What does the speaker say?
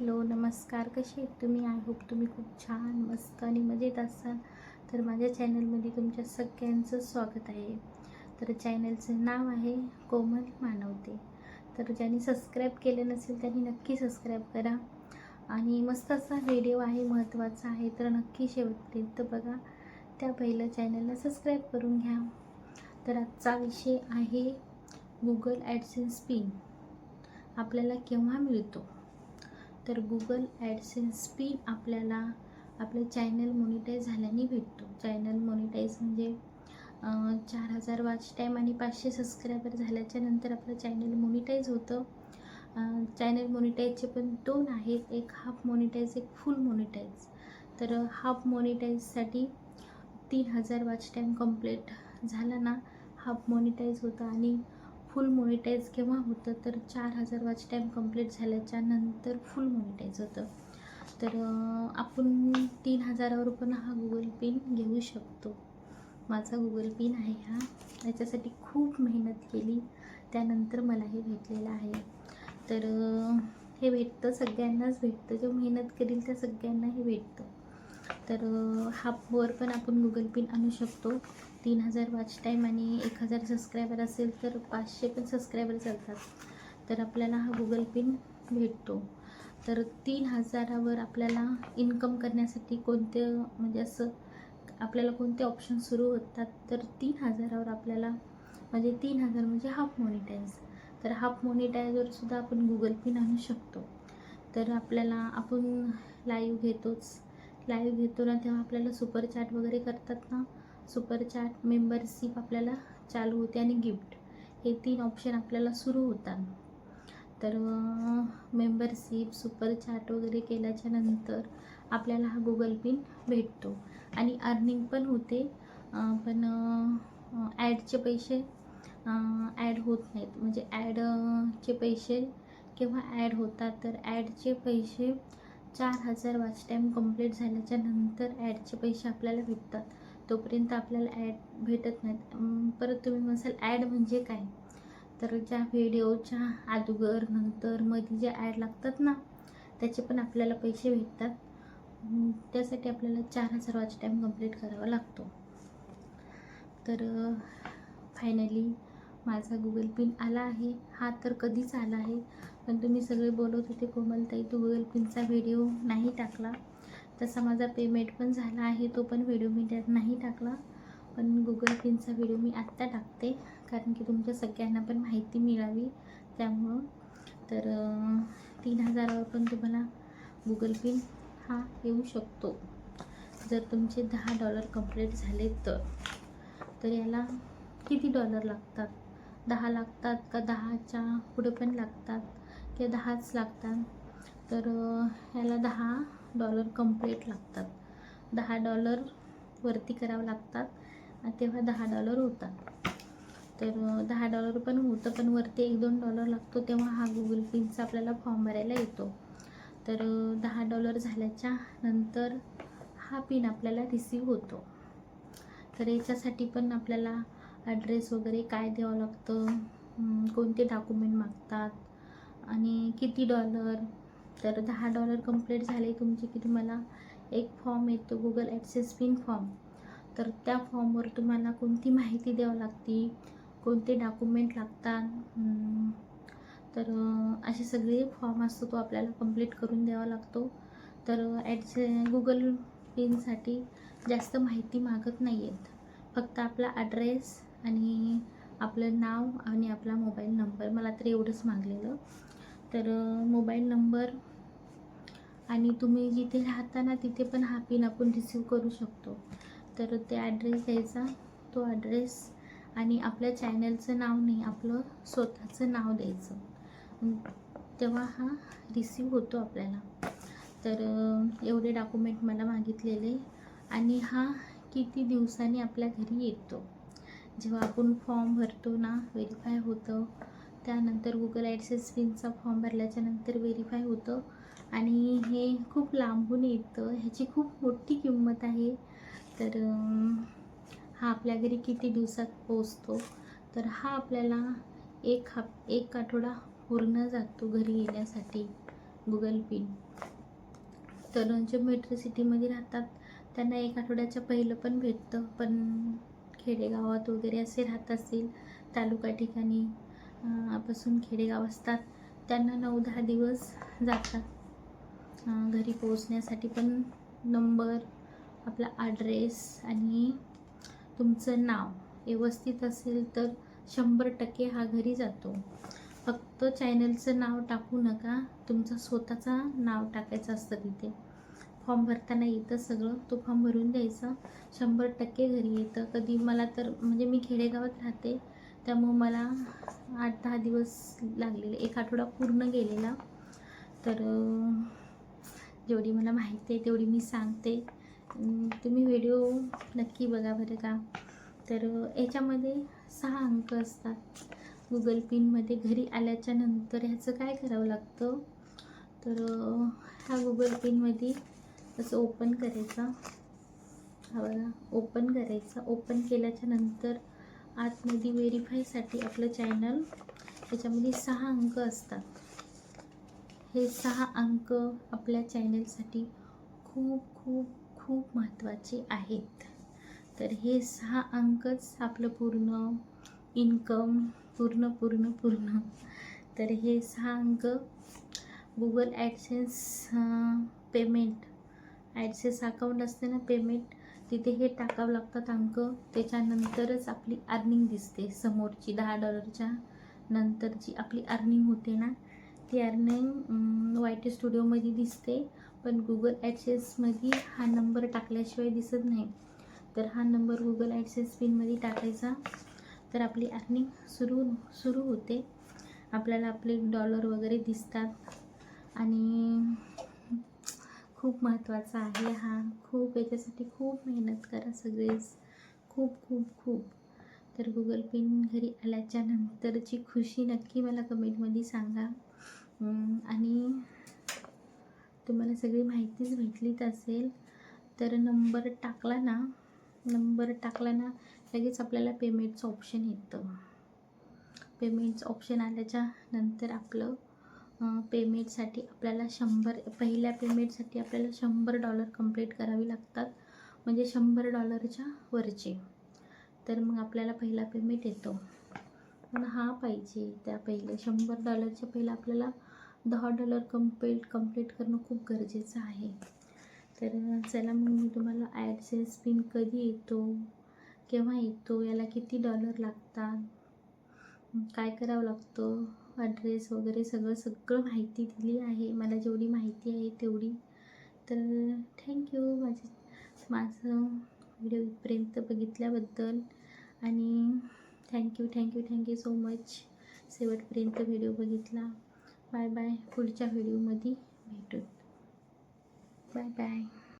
Hello नमस्कार. कसे आहेत तुम्ही? आय होप तुम्ही खूप छान मस्त आणि मजेत असाल. तर माझ्या चॅनलमध्ये तुमच्या सगळ्यांचं स्वागत आहे. तर चॅनलचं नाव आहे कोमल मानवते. तर ज्यांनी सबस्क्राईब केलं नसेल त्यांनी नक्की सबस्क्राईब करा. आणि मस्त असा व्हिडिओ आहे महत्त्वाचा आहे तर नक्की शेवटपर्यंत बघा. त्या पहिलं चॅनलला सबस्क्राईब करून घ्या. तर आजचा विषय आहे गुगल ॲडसेन्स पिन आपल्याला केव्हा मिळतो? तर गुगल ॲडसेन्स पिन आपल्याला आपलं चॅनल मोनिटाईज झाल्याने भेटतो. चॅनल मोनिटाईज म्हणजे चार हजार वॉच टाईम आणि पाचशे सबस्क्रायबर झाल्याच्यानंतर आपलं चॅनल मोनिटाईज होतं. चॅनल मोनिटाईजचे पण दोन आहेत. एक हाफ मोनिटाईज एक फुल मोनिटाईज तर हाफ मोनिटाईजसाठी तीन हजार वॉच टाईम कंप्लीट झाला ना. हाफ मोनिटाईज होतं आणि फुल मोनिटाईज केव्हा होतं तर चार हजार वॉच टाईम कंप्लीट झाल्याच्यानंतर फुल मोनिटाईज होतं. तर आपण तीन हजारावर पण हा गुगल पिन घेऊ शकतो. माझा गुगल पिन आहे हा. याच्यासाठी खूप मेहनत केली. त्यानंतर मला हे भेटलेलं आहे. तर हे भेटतं सगळ्यांनाच भेटतं. जो मेहनत करील त्या सगळ्यांना हे भेटतं. तर हापवर हाफवर पण आपण गुगल पिन आणू शकतो. तीन हजार वॉच टाईम आणि एक हजार सबस्क्रायबर असेल तर पाचशे पण सबस्क्रायबर चालतात. तर आपल्याला हा गुगल पिन भेटतो. तर तीन हजारावर आपल्याला इन्कम करण्यासाठी कोणते म्हणजे असं आपल्याला कोणते ऑप्शन सुरू होतात? तर तीन हजारावर आपल्याला म्हणजे तीन हजार म्हणजे हाफ मॉनिटाईज तर हाफ मोनिटाईजवर सुद्धा आपण गुगल पिन आणू शकतो. तर आपल्याला आपण लाईव्ह घेतोच. लाईव्ह घेतो ना तेव्हा आपल्याला सुपर चॅट वगैरे करतात ना. सुपर चॅट मेंबरशिप आपल्याला चालू होते आणि गिफ्ट हे तीन ऑप्शन आपल्याला सुरू होतात. तर मेंबरशिप सुपर चॅट वगैरे केल्याच्यानंतर आपल्याला हा गुगल पिन भेटतो. आणि अर्निंग पण होते. पण ॲडचे पैसे ॲड होत नाहीत. म्हणजे ॲडचे पैसे केव्हा ॲड होतात. तर ॲडचे पैसे चार हजार वॉच टाईम कंप्लीट झाल्याच्यानंतर ॲडचे पैसे आपल्याला भेटतात. तोपर्यंत आपल्याला ॲड भेटत नाहीत. परत तुम्ही म्हणसाल ॲड म्हणजे काय? तर ज्या व्हिडिओच्या अगोदर नंतर मध्ये जे ॲड लागतात ना त्याचे पण आपल्याला पैसे भेटतात. त्यासाठी आपल्याला चार हजार वॉच टाईम कंप्लीट करावा लागतो. तर फायनली माझा गुगल पिन आला आहे. हा तर कधीच आला आहे. पण तुम्ही सगळे बोलत होते कोमलताई तू गुगल पिनचा व्हिडिओ नाही टाकला. तसा माझा पेमेंट पण झाला आहे तो पण व्हिडिओ मी त्यात नाही टाकला. पण गुगल पिनचा व्हिडिओ मी आत्ता टाकते कारण की तुमच्या सगळ्यांना पण माहिती मिळावी. त्यामुळं तर तीन हजारावर पण तुम्हाला गुगल पिन हा येऊ शकतो. जर तुमचे दहा डॉलर कंप्लीट झाले तर. तर याला किती डॉलर लागतात? दहा लागतात का दहाच्या पुढे पण लागतात? ते दहाच लागतात. तर ह्याला दहा डॉलर कंप्लीट लागतात. दहा डॉलर वरती करावं लागतात तेव्हा दहा डॉलर होतात. तर दहा डॉलर पण होतं पण वरती एक दोन डॉलर लागतो तेव्हा हा गुगल पिनचा आपल्याला फॉर्म भरायला येतो. तर दहा डॉलर झाल्याच्यानंतर हा पिन आपल्याला रिसीव होतो. तर याच्यासाठी पण आपल्याला ॲड्रेस वगैरे काय द्यावं लागतं? कोणते डॉक्युमेंट मागतात? आणि किती डॉलर तर दहा डॉलर कंप्लीट झाले तुमचे की तुम्हाला एक फॉर्म येतो गुगल ॲक्सेस पिन फॉर्म तर त्या फॉर्मवर तुम्हाला कोणती माहिती द्यावं लागते? कोणते डॉक्युमेंट लागतात? तर असे सगळे फॉर्म असतो तो आपल्याला कंप्लीट करून द्यावा लागतो. तर ॲडसे गुगल पिनसाठी जास्त माहिती मागत नाही आहेत फक्त आपला ॲड्रेस आणि आपलं नाव आणि आपला मोबाईल नंबर मला तर एवढंच मागलेलं. तर मोबाईल नंबर आणि तुम्ही जिथे राहता ना तिथे पण हा पिन आपण रिसीव करू शकतो. तर ते ॲड्रेस द्यायचा तो ॲड्रेस आणि आपल्या चॅनलचं नाव नाही आपलं स्वतःचं नाव द्यायचं. तेव्हा हा रिसीव होतो आपल्याला. तर एवढे डॉक्युमेंट मला मागितलेले आणि हा किती दिवसांनी आपल्या घरी येतो. जेव्हा आपण फॉर्म भरतो ना व्हेरीफाय होतं. त्यानंतर गुगल ॲडसेस पिनचा फॉर्म भरल्याच्यानंतर व्हेरीफाय होतं. आणि हे खूप लांबून येतं. ह्याची खूप मोठी किंमत आहे. तर हा आपल्या घरी किती दिवसात पोचतो तर हा आपल्याला एक हा एक आठवडा पूर्ण जातो घरी येण्यासाठी गुगल पिन तर जे मेट्रो सिटीमध्ये राहतात त्यांना एक आठवड्याच्या पहिलं पण भेटतं. पण खेडेगावात वगैरे असे राहत असतील तालुका ठिकाणी पासून खेडेगाव असतात त्यांना नऊ दहा दिवस जातात. घरी पोहोचण्यासाठी पण नंबर आपला ॲड्रेस आणि तुमचं नाव व्यवस्थित असेल तर शंभर टक्के हा घरी जातो. फक्त चॅनलचं नाव टाकू नका तुमचं स्वतःचा नाव टाकायचं असतं तिथे. फॉर्म भरताना येतं सगळं तो फॉर्म भरून द्यायचा. शंभर टक्के घरी येतं. कधी मला तर म्हणजे मी खेडेगावात राहते त्यामुळं मला आठ दहा दिवस लागलेले. एक आठवडा पूर्ण गेलेला. तर जेवढी मला माहिती आहे तेवढी मी सांगते. तुम्ही व्हिडिओ नक्की बघा बरं का. तर याच्यामध्ये सहा अंक असतात. गुगल पिनमध्ये घरी आल्याच्यानंतर ह्याचं काय करावं लागतं? तर ह्या गुगल पिनमध्ये असं ओपन करायचा. हा बघा ओपन करायचा. ओपन केल्याच्यानंतर आतमध्ये व्हेरीफायसाठी आपलं चॅनल त्याच्यामध्ये सहा अंक असतात. हे सहा अंक आपल्या चॅनलसाठी खूप खूप खूप महत्त्वाचे आहेत. तर हे सहा अंकच आपलं पूर्ण इन्कम पूर्ण पूर्ण पूर्ण. तर हे सहा अंक Google AdSense payment AdSense account असते ना पेमेंट तिथे हे टाकावं लागतात अंक. त्याच्यानंतरच आपली अर्निंग दिसते. समोरची दहा डॉलरच्या नंतर जी आपली अर्निंग होते ना. ती अर्निंग वाय टी स्टुडिओमध्ये दिसते. पण गुगल ॲडसेसमध्ये हा नंबर टाकल्याशिवाय दिसत नाही. तर हा नंबर गुगल ॲडसेस पिनमध्ये टाकायचा. तर आपली अर्निंग सुरू सुरू होते. आपल्याला आपले डॉलर वगैरे दिसतात. आणि खूप महत्त्वाचा आहे हा. खूप याच्यासाठी खूप मेहनत करा सगळेच. खूप खूप खूप. तर गुगल पिन घरी आल्याच्या नंतरची खुशी नक्की मला कमेंटमध्ये सांगा. आणि तुम्हाला सगळी माहितीच भेटलीच असेल तर नंबर टाकला ना नंबर टाकला ना लगेच आपल्याला पेमेंटचं ऑप्शन येतं. पेमेंटचं ऑप्शन आल्याच्यानंतर आपलं पेमेंटसाठी आपल्याला शंभर पहिल्या पेमेंटसाठी आपल्याला शंभर डॉलर कंप्लीट करावी लागतात. म्हणजे शंभर डॉलरच्या वरचे. तर मग आपल्याला पहिला पेमेंट येतो. पण हा पाहिजे त्या पहिले. शंभर डॉलरच्या पहिलं आपल्याला दहा डॉलर कंप्लीट कंप्लीट करणं खूप गरजेचं आहे. तर चला मग मी तुम्हाला ॲडसेन्स पिन कधी येतो केव्हा येतो याला किती डॉलर लागतात काय करावं लागतं ॲड्रेस वगैरे सगळं सगळं माहिती दिली आहे. मला जेवढी माहिती आहे तेवढी. तर थँक्यू माझे माझं व्हिडिओ इथपर्यंत बघितल्याबद्दल. आणि thank you thank you thank you so much शेवटपर्यंत व्हिडिओ बघितला. बाय बाय पुढच्या व्हिडिओमध्ये भेटू बाय बाय